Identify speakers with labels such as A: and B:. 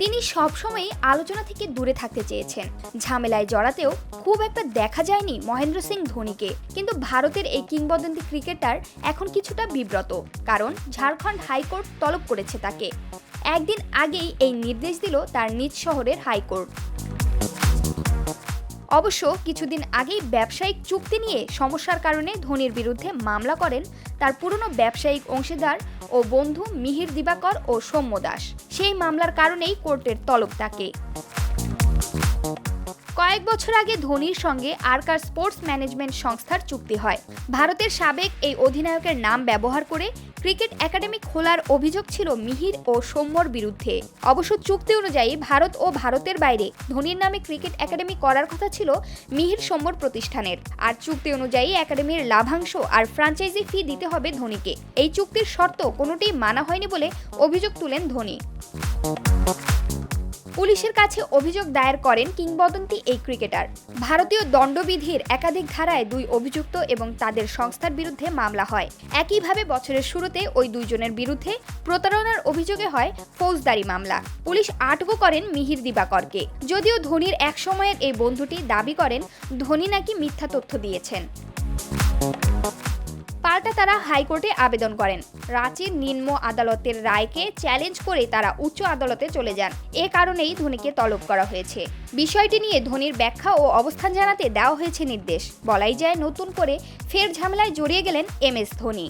A: তিনি সবসময়ই আলোচনা থেকে দূরে থাকতে চেয়েছেন। ঝামেলায় জড়াতেও খুব একটা দেখা যায়নি মহেন্দ্র সিং ধোনিকে। কিন্তু ভারতের এই কিংবদন্তি ক্রিকেটার এখন কিছুটা বিব্রত, কারণ ঝাড়খণ্ড হাইকোর্ট তলব করেছে তাকে। একদিন আগেই এই নির্দেশ দিল তার নিজ শহরের হাইকোর্ট। অবশ্য কিছুদিন আগেই ব্যবসায়িক চুক্তি নিয়ে সমস্যার কারণে ধোনির বিরুদ্ধে মামলা করেন তার পুরনো ব্যবসায়িক অংশীদার ও বন্ধু মিহির দিবাকর ও সৌম্য দাস। সেই মামলার কারণেই কোর্টের তলব তাকে। কয়েক বছর আগে ধোনির সঙ্গে আরকার স্পোর্টস ম্যানেজমেন্ট সংস্থার চুক্তি হয়। ভারতের সাবেক এই অধিনায়কের নাম ব্যবহার করে ক্রিকেট একাডেমি খোলার অভিযোগ ছিল মিহির ও সৌম্যর বিরুদ্ধে। অবশ্য চুক্তি অনুযায়ী ভারত ও ভারতের বাইরে ধোনির নামে ক্রিকেট একাডেমি করার কথা ছিল মিহির সৌম্যর প্রতিষ্ঠানের। আর চুক্তি অনুযায়ী একাডেমির লাভাংশ আর ফ্রাঞ্চাইজি ফি দিতে হবে ধোনিকে। এই চুক্তির শর্ত কোনোটিই মানা হয়নি বলে অভিযোগ তুলেন ধোনি। পুলিশের কাছে অভিযোগ দায়ের করেন কিংবদন্তি এই ক্রিকেটার। ভারতীয় দণ্ডবিধির একাধিক ধারায় দুই অভিযুক্ত এবং তাদের সংস্থার বিরুদ্ধে মামলা হয়। একইভাবে বছরের শুরুতে ওই দুইজনের বিরুদ্ধে প্রতারণার অভিযোগে হয় ফৌজদারি মামলা। পুলিশ আটকও করেন মিহির দিবাকরকে। যদিও ধোনির এক সময়ের এই বন্ধুটি দাবি করেন, ধোনি নাকি মিথ্যা তথ্য দিয়েছেন। পাল্টা তারা হাইকোর্টে আবেদন করেন। রাঁচির নিম্ন আদালতের রায়কে চ্যালেঞ্জ করে তারা উচ্চ আদালতে চলে যান। এ কারণেই ধোনিকে তলব করা হয়েছে। বিষয়টি নিয়ে ধোনির ব্যাখ্যা ও অবস্থান জানাতে দেওয়া হয়েছে নির্দেশ। বলাই যায়, নতুন করে ফের ঝামেলায় জড়িয়ে গেলেন এম এস ধোনি।